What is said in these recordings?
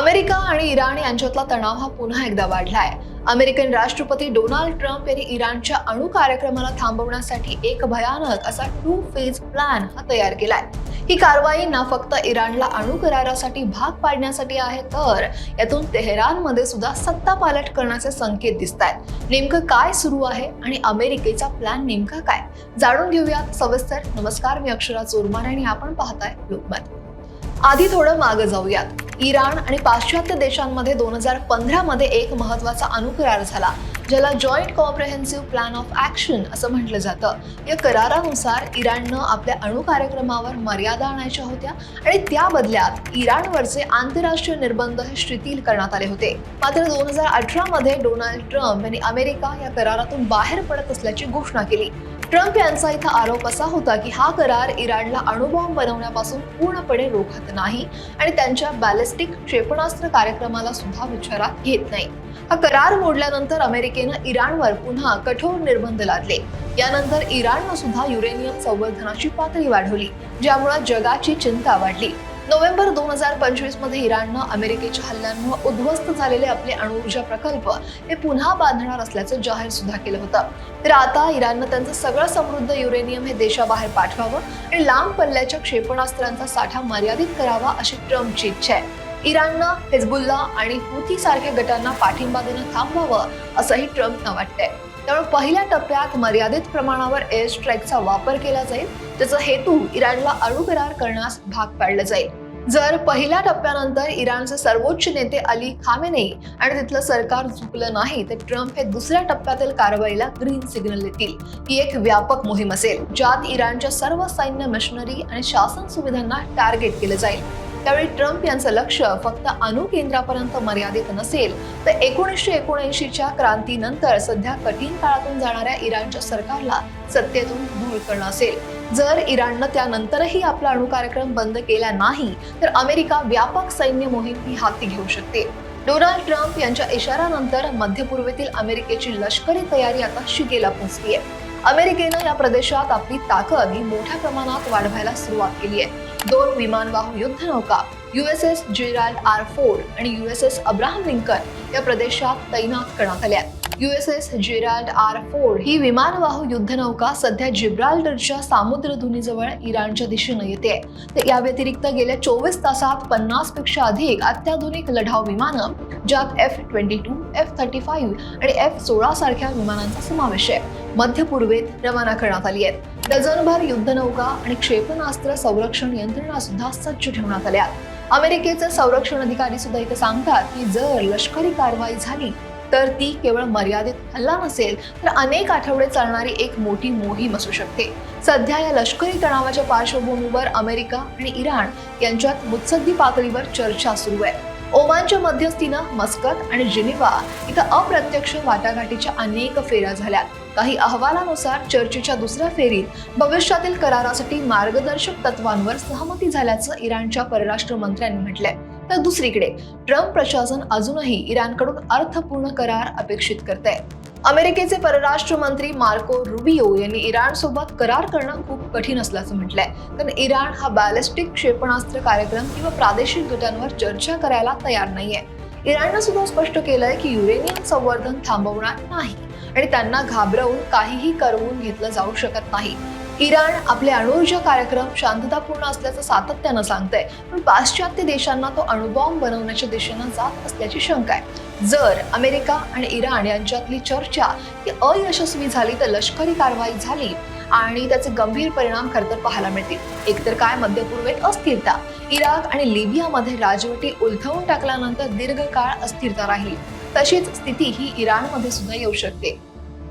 America आणि Iran यांच्यातला तणाव हा पुन्हा एकदा वाढलाय. अमेरिकन राष्ट्रपती डोनाल्ड ट्रम्प यांनी इराणच्या अणु कार्यक्रमाला थांबवण्यासाठी एक भयानक असा टू फेज प्लॅन हा तयार केलाय. ही कारवाई ना फक्त इराणला अणु करारासाठी भाग पाडण्यासाठी आहे तर यातून तेहरानमध्ये सुद्धा सत्ता पालट करण्याचे संकेत दिसत आहेत नेमकं काय सुरू आहे आणि अमेरिकेचा प्लॅन नेमका काय? जाणून घेऊयात सविस्तर. नमस्कार मी अक्षरा चोरमारे आणि आपण पाहताय लोकमत. आधी थोडं मागं जाऊयात. इराण आणि पाश्चात्य देशांमध्ये दोन हजार पंधरामध्ये एक महत्त्वाचा अनुकरार झाला ज्याला joint comprehensive plan of action असं म्हटलं जातं. या करारानुसार इराणनं आपल्या अणु कार्यक्रमावर मर्यादा आणायच्या होत्या आणि त्या बदल्यात इराणवरचे आंतरराष्ट्रीय निर्बंध हे शिथिल करण्यात आले होते. मात्र दोन हजार अठरामध्ये डोनाल्ड ट्रम्प यांनी अमेरिका या करारातून बाहेर पडत असल्याची घोषणा केली. ट्रम्प यांचा इथं आरोप असा होता की हा करार इराणला अणुबॉम्ब बनवण्यापासून पूर्णपणे रोखत नाही आणि त्यांच्या बॅलिस्टिक क्षेपणास्त्र कार्यक्रमाला सुद्धा विचारात घेत नाही. हा करार मोडल्यानंतर अमेरिकेनं इराणवर पुन्हा कठोर निर्बंध लादले. यानंतर इराणनं सुद्धा युरेनियम संवर्धनाची पातळी वाढवली ज्यामुळे जगाची चिंता वाढली. नोव्हेंबर दोन हजार पंचवीसमध्ये इराणनं अमेरिकेच्या हल्ल्यांमुळे उद्ध्वस्त झालेले आपले अणुऊर्जा प्रकल्प हे पुन्हा बांधणार असल्याचं जाहीर सुद्धा केलं होतं. तर आता इराणनं त्यांचं सगळं समृद्ध युरेनियम हे देशाबाहेर पाठवावं आणि लांब पल्ल्याच्या क्षेपणास्त्रांचा साठा मर्यादित करावा अशी ट्रम्पची इच्छा आहे. इराणनं हिजबुल्ला आणि हुती सारख्या गटांना पाठिंबा देणं थांबवावं असंही ट्रम्पनं वाटतंय. त्यामुळे पहिल्या टप्प्यात मर्यादित प्रमाणावर एअर स्ट्राईकचा वापर केला जाईल. त्याचा हेतू इराणला अणुकरार करण्यास भाग पाडलं जाईल. जर पहिल्या टप्प्यानंतर इराणचे सर्वोच्च नेते अली खामेनेई आणि तिथलं सरकार झुकलं नाही तर ट्रम्प हे दुसऱ्या टप्प्यातील कारवाईला ग्रीन सिग्नल देतील. ही एक व्यापक मोहीम असेल ज्यात इराणच्या सर्व सैन्य मशिनरी आणि शासन सुविधांना टार्गेट केलं जाईल. त्यावेळी ट्रम्प यांचं लक्ष फक्त अणुकेंद्रापर्यंत मर्यादित नसेल तर एकोणीसशे एकोणऐंशीच्या क्रांतीनंतर सध्या कठीण काळातून जाणाऱ्या इराणच्या सरकारला सत्तेतून दूर करणं असेल. जर इराणनं त्यानंतरही आपला अणु कार्यक्रम बंद केला नाही तर अमेरिका व्यापक सैन्य मोहीम ही हाती घेऊ शकते. डोनाल्ड ट्रम्प यांच्या इशारानंतर मध्य पूर्वेतील अमेरिकेची लष्करी तयारी आता शिगेला पोहोचली आहे अमेरिकेनं या प्रदेशात आपली ताकद ही मोठ्या प्रमाणात वाढवायला सुरुवात केली आहे दोन विमानवाहू युद्धनौका युएसएस जेराल्ड आर फोर्ड आणि युएसएस अब्राहम लिंकन या प्रदेशात तैनात करण्यात आल्या. युएसएस जेराल्ड आर फोर्ड ही विमानवाहू युद्धनौका सध्या जिब्राल्डरच्या सामुद्रधुनीजवळ इराणच्या दिशेनं येते. तर या व्यतिरिक्त गेल्या चोवीस तासात पन्नासपेक्षा अधिक अत्याधुनिक लढाऊ विमानं ज्यात F twenty two F thirty five आणि एफ सोळा सारख्या विमानांचा समावेश आहे. मध्य पूर्वेत रवाना करण्यात आली आहेत. डझनभर युद्धनौका आणि क्षेपणास्त्र संरक्षण यंत्रणा सुद्धा सज्ज ठेवण्यात आल्या. अमेरिकेचे संरक्षण अधिकारी सुद्धा इथे सांगतात की जर लष्करी कारवाई झाली तर ती केवळ मर्यादित हल्ला नसेल तर अनेक आठवडे चालणारी एक मोठी मोहीम असू शकते. सध्या या लष्करी तणावाच्या पार्श्वभूमीवर अमेरिका आणि इराण यांच्यात मुत्सद्दी पातळीवर चर्चा सुरू आहे. ओमानच्या मध्यस्थीनं मस्कत आणि जिनिवा इथं अप्रत्यक्ष वाटाघाटीच्या अनेक फेऱ्या झाल्या काही अहवालानुसार चर्चेच्या दुसऱ्या फेरीत भविष्यातील करारासाठी मार्गदर्शक तत्वांवर सहमती झाल्याचं इराणच्या परराष्ट्र मंत्र्यांनी म्हटलंय. तर दुसरीकडे ट्रम्प प्रशासन अजूनही इराणकडून अर्थपूर्ण करार अपेक्षित करत आहे अमेरिकेचे परराष्ट्र मंत्री मार्को रुबियो यांनी इराण सोबत करार करणं खूप कठीण असल्याचं म्हटलंय. कारण इराण हा बॅलिस्टिक क्षेपणास्त्र कार्यक्रम किंवा प्रादेशिक गटांवर चर्चा करायला तयार नाहीये. इराणनं सुद्धा स्पष्ट केलंय की युरेनियम संवर्धन थांबवणार नाही आणि त्यांना घाबरवून काहीही करवून घेतलं जाऊ शकत नाही. इराण आपले अणुऊर्जा कार्यक्रम शांततापूर्ण असल्याचं सातत्यानं सांगतंय. पण पाश्चात्य देशांना तो अणुबॉम्ब बनवण्याच्या दिशेनं जात असल्याची शंका आहे. जर अमेरिका आणि इराण यांच्यातली चर्चा ही अयशस्वी झाली तर लष्करी कारवाई झाली आणि त्याचे गंभीर परिणाम खरं तर पाहायला मिळतील. एकतर काय मध्य पूर्वेत अस्थिरता इराक आणि लिबियामध्ये राजवटी उलथवून टाकल्यानंतर दीर्घकाळ अस्थिरता राहील. तशीच स्थिती ही इराणमध्ये सुद्धा येऊ शकते.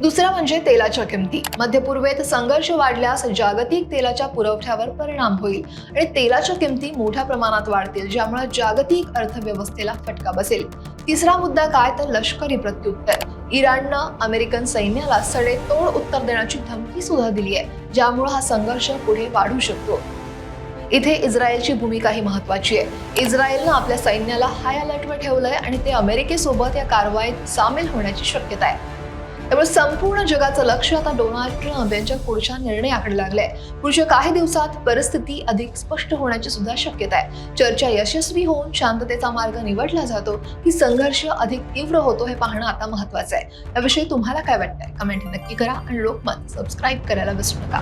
दुसरं म्हणजे तेलाच्या किमती. मध्य पूर्वेत संघर्ष वाढल्यास जागतिक तेलाच्या पुरवठ्यावर परिणाम होईल आणि तेलाच्या किमती मोठ्या प्रमाणात वाढतील ज्यामुळे जागतिक अर्थव्यवस्थेला फटका बसेल. तिसरा मुद्दा काय? तर लष्करी प्रत्युत्तर. इराणनं अमेरिकन सैन्याला सडेतोड उत्तर देण्याची धमकी सुद्धा दिली आहे ज्यामुळे हा संघर्ष पुढे वाढू शकतो. इथे इस्रायलची भूमिकाही महत्वाची आहे. इस्रायलनं आपल्या सैन्याला हाय अलर्टवर ठेवलंय आणि ते अमेरिकेसोबत या कारवाईत सामील होण्याची शक्यता आहे. त्यामुळे संपूर्ण जगाचं लक्ष आता डोनाल्ड ट्रम्प यांच्या पुढच्या निर्णयाकडे लागलंय. पुढच्या काही दिवसात परिस्थिती अधिक स्पष्ट होण्याची सुद्धा शक्यता आहे. चर्चा यशस्वी होऊन शांततेचा मार्ग निवडला जातो की संघर्ष अधिक तीव्र होतो हे पाहणं आता महत्वाचं आहे. याविषयी तुम्हाला काय वाटतंय? कमेंट नक्की करा आणि लोकमत सबस्क्राईब करायला विसरू नका.